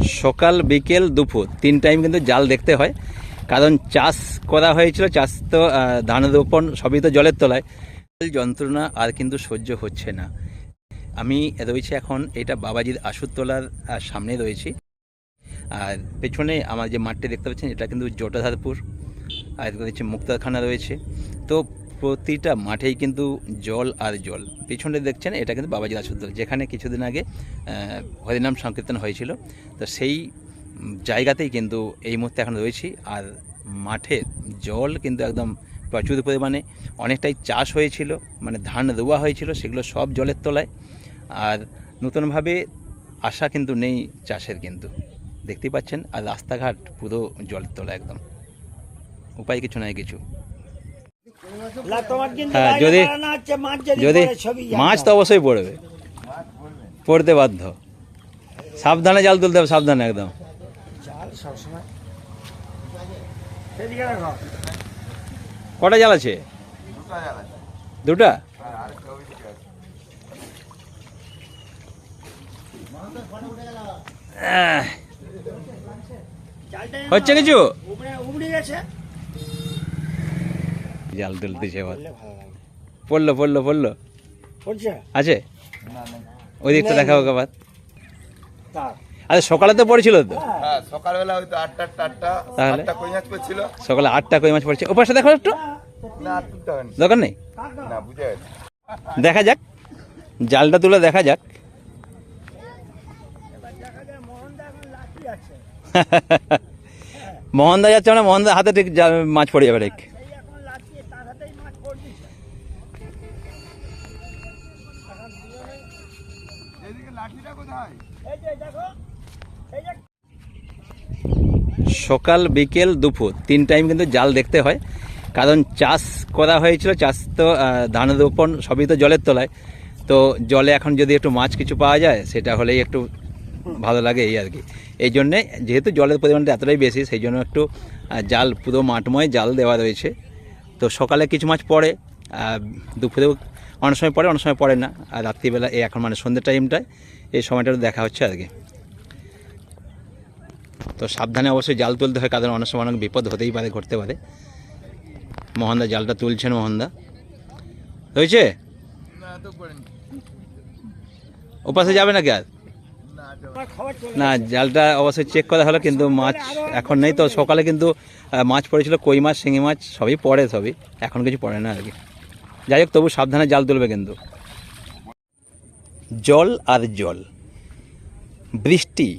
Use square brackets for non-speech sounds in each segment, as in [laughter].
সকাল বিকেল দুপুর। তিন টাইম কিন্তু জাল দেখতে হয়। কারণ চাষ করা হয়েছিল চাষ তো ধান রোপণ সবই তো জলের তলায়। যন্ত্রণা আর কিন্তু সহ্য হচ্ছে না। আমি রয়েছি এখন এটা বাবাজির আসুরতলার আহ, সামনে রয়েছি। আর পেছনে আমার যে মাঠটি দেখতে পাচ্ছেন এটা কিন্তু জোটাধারপুর। আর রয়েছে মুক্তারখানা রয়েছে। তো প্রতিটা মাঠেই কিন্তু জল আর জল। পিছনে দেখছেন, এটা কিন্তু বাবাজির আসুরতলা যেখানে কিছুদিন আগে হরিনাম সংকীর্তন হয়েছিল। তো সেই জায়গাতেই কিন্তু এই মুহূর্তে এখন রয়েছি। আর মাঠে জল কিন্তু একদম প্রচুর পরিমাণে, অনেকটাই চাষ হয়েছিল। মানে ধান রোয়া হয়েছিল, সেগুলো সব জলের তলায়। আর নতুনভাবে আশা কিন্তু নেই চাষের কিন্তু। দেখতেই পাচ্ছেন, আর রাস্তাঘাট পুরো জলের তলা একদম। উপায় কিছু নাই কিছু। হ্যাঁ, যদি- মাছ যদি মাছ তো অবশ্যই পড়বে। পড়তে বাধ্য। সাবধানে জাল তুলতে হবে সাবধানে একদম। চাল সবসময় সেদিকে রাখো। কটা জাল আছে? দুটা হচ্ছে কিছু? উবড়ে গেছে। জাল ভালো লাগে। পড়ল পড়ল পড়ল। আছে? ওই দিকটা দেখাবো আবার তার। আরে সকালে তো পড়েছিল তো? হ্যাঁ। সকালবেলা হয়তো আটটা আটটা আটটা কই মাছ করছিল সকালে আটটা কই মাছ পড়ছে? ও পাশে দেখো একটু। না আর তুলতে হবে না। দরকার নেই? না বুঝে গেছে। দেখা যাক। জালটা তুলে দেখা যাক। দেখা [laughs] মোহনদা যাচ্ছে মানে মোহনদা হাতে ঠিক মাছ পড়ে যাবে ঠিক। সকাল, বিকেল, দুপুর। তিন টাইম কিন্তু জাল দেখতে হয়। কারণ চাষ করা হয়েছিল, চাষ তো ধান রোপণ সবই তো জলের তলায়। তো জলে এখন যদি একটু মাছ কিছু পাওয়া যায়, সেটা হলেই একটু ভালো লাগে এই আর কি। এই জন্যে যেহেতু জলের পরিমাণটা এতটাই বেশি, সেই জন্য একটু জাল, পুরো মাঠময় জাল দেওয়া রয়েছে। তো সকালে কিছু মাছ পড়ে দুপুরেও অনেক সময় পড়ে অনেক সময় পড়ে না। আর রাত্রিবেলা এই এখন মানে সন্ধ্যে টাইমটায় এই সময়টা দেখা হচ্ছে আর কি তো সাবধানে অবশ্যই জাল তুলতে হয়, কারণ অনেক সময় অনেক বিপদ হতেই পারে, ঘটতে পারে। মোহনদা জালটা তুলছেন মোহনদা। হয়েছে? ওপাশে যাবে নাকি আর? না, জালটা অবশ্যই চেক করা হলো, কিন্তু মাছ এখন নেই। তো সকালে কিন্তু মাছ পড়েছিল, কই মাছ, শিঙি মাছ, সবই পড়ে সবই। এখন কিছু পড়ে না আর কি। যাই হোক, তবু সাবধানে জাল তুলবে কিন্তু। জল আর জল। বৃষ্টি।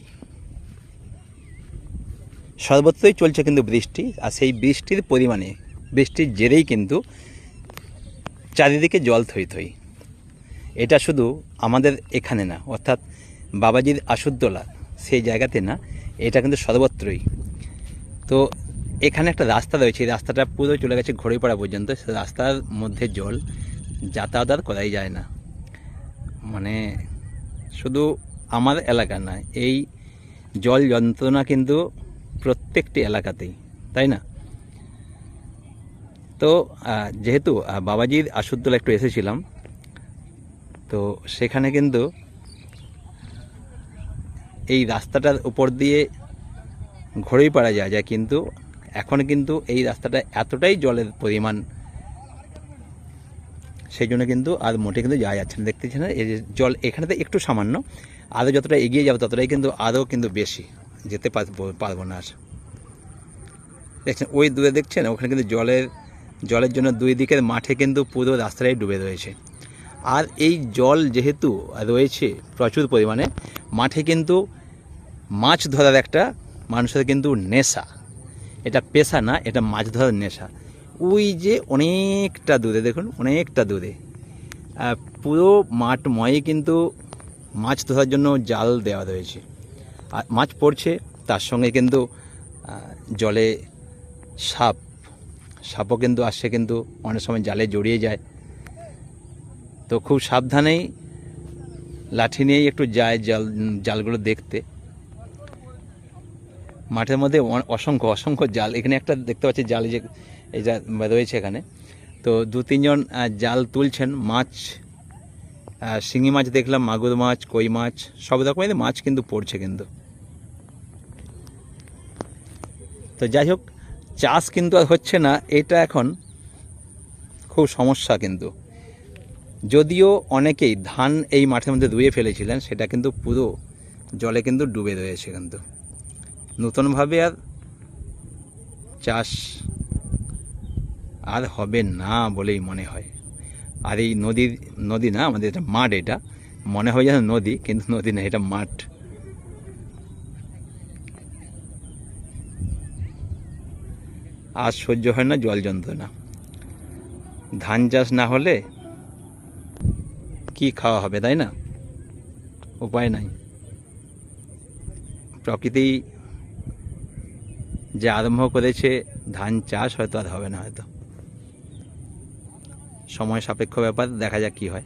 সর্বত্রই চলছে কিন্তু বৃষ্টি, আর সেই বৃষ্টির পরিমাণে, বৃষ্টির জেরেই কিন্তু চারিদিকে জল থই থই। এটা শুধু আমাদের এখানে না, অর্থাৎ বাবাজির আসুদ্দোলা সেই জায়গাতে না, এটা কিন্তু সর্বত্রই। তো এখানে একটা রাস্তা রয়েছে রাস্তাটা পুরো চলে গেছে ঘড়িপাড়া পর্যন্ত রাস্তার মধ্যে জল যাতায়াত আর করাই যায় না। মানে শুধু আমার এলাকা না, এই জল যন্ত্রণা কিন্তু প্রত্যেকটি এলাকাতেই, তাই না? তো যেহেতু বাবাজির আসুদ্দোলা একটু এসেছিলাম, তো সেখানে কিন্তু এই রাস্তাটার উপর দিয়ে ঘড়েই পাড়া যায় যায়, কিন্তু এখন কিন্তু এই রাস্তাটা এতটাই জলের পরিমাণ, সেই জন্য কিন্তু আর মোটে কিন্তু যাওয়া যাচ্ছে না। দেখতেছেন না, এই জল এখানেতে একটু সামান্য আরও যতটা এগিয়ে যাবে ততটাই কিন্তু আরও কিন্তু বেশি যেতে পারব না আর। দেখছেন, ওই দূরে দেখছেন, ওখানে কিন্তু জলের জলের জন্য দুই দিকের মাঠে কিন্তু পুরো রাস্তাটাই ডুবে রয়েছে। আর এই জল যেহেতু রয়েছে প্রচুর পরিমাণে, মাঠে কিন্তু মাছ ধরার একটা মানুষের কিন্তু নেশা। এটা পেশা না, এটা মাছ ধরার নেশা। ওই যে অনেকটা দূরে দেখুন, অনেকটা দূরে পুরো মাঠময়ে কিন্তু মাছ ধরার জন্য জাল দেওয়া রয়েছে। আর মাছ পড়ছে, তার সঙ্গে কিন্তু জলে সাপ, সাপও কিন্তু আসছে, কিন্তু অনেক সময় জালে জড়িয়ে যায়। তো খুব সাবধানেই, লাঠি নিয়েই একটু যায় জাল জালগুলো দেখতে। মাঠের মধ্যে অসংখ্য অসংখ্য জাল। এখানে একটা দেখতে পাচ্ছি জাল যে যা রয়েছে এখানে। তো দু, তিনজন জাল তুলছেন। মাছ শিঙি মাছ দেখলাম, মাগুর মাছ, কই মাছ, সব রকমের মাছ কিন্তু পড়ছে কিন্তু। তো যাই হোক, চাষ কিন্তু আর হচ্ছে না। এটা এখন খুব সমস্যা কিন্তু। যদিও অনেকেই ধান এই মাঠের মধ্যে ধুয়ে ফেলেছিলেন, সেটা কিন্তু পুরো জলে কিন্তু ডুবে রয়েছে কিন্তু। নতুনভাবে আর চাষ আর হবে না বলেই মনে হয়। আর এই নদীর, নদী না, আমাদের এটা মাঠ এটা। মনে হয় যেন নদী, কিন্তু নদী না, এটা মাঠ। আর সহ্য হয় না, জল যন্ত্রণা। ধান চাষ না হলে কি খাওয়া হবে, তাই না? উপায় নাই। প্রকৃতি যে আরম্ভ করেছে, ধান চাষ হয়তো আর হবে না হয়তো। সময় সাপেক্ষ ব্যাপার, দেখা যাক কী হয়।